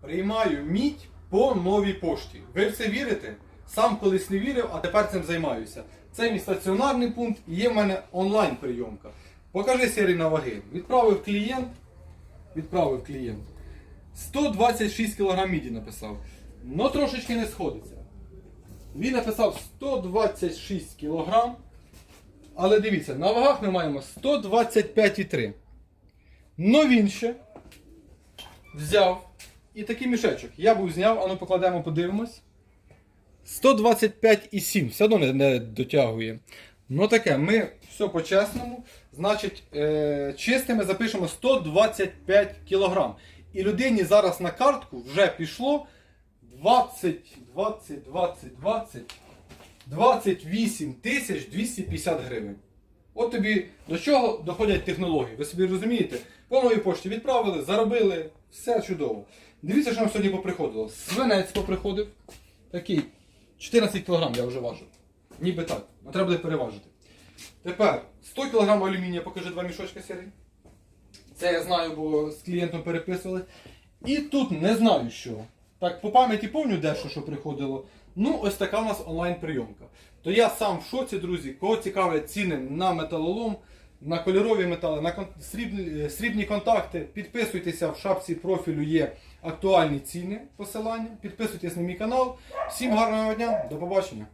приймаю мідь по новій пошті. Ви в це вірите? Сам колись не вірив, а тепер цим займаюся. Це мій стаціонарний пункт і є в мене онлайн прийомка. Покажи серію на ваги. Відправив клієнт. Відправив клієнт. 126 кг міді написав. Но трошечки не сходиться. Він написав 126 кг. Але дивіться, на вагах ми маємо 125,3. Но він ще взяв і такий мішечок. Я був зняв, а ну покладемо, подивимось. 125,7. Все одно не, не дотягує. Ну таке, ми все по-чесному. Значить, е, чистими запишемо 125 кг. І людині зараз на картку вже пішло 20, 20, 20, 20, 28 тисяч 250 гривень. От тобі до чого доходять технології. Ви собі розумієте? По новій пошті відправили, заробили, все чудово. Дивіться, що нам сьогодні поприходило. Свинець поприходив. Такий 14 кг я вже важу. Ніби так. А треба буде переважити. Тепер 100 кг алюмінія, покажи два мішочка сірий. Це я знаю, бо з клієнтом переписували. І тут не знаю що. Так, по пам'яті пам'ятаю дещо, що приходило. Ну, ось така у нас онлайн-прийомка. То я сам в шоці, друзі, кого цікавлять ціни на металолом, на кольорові метали, на срібні, е, срібні контакти. Підписуйтеся в шапці профілю є актуальні ціни посилання. Підписуйтесь на мій канал. Всім гарного дня, до побачення.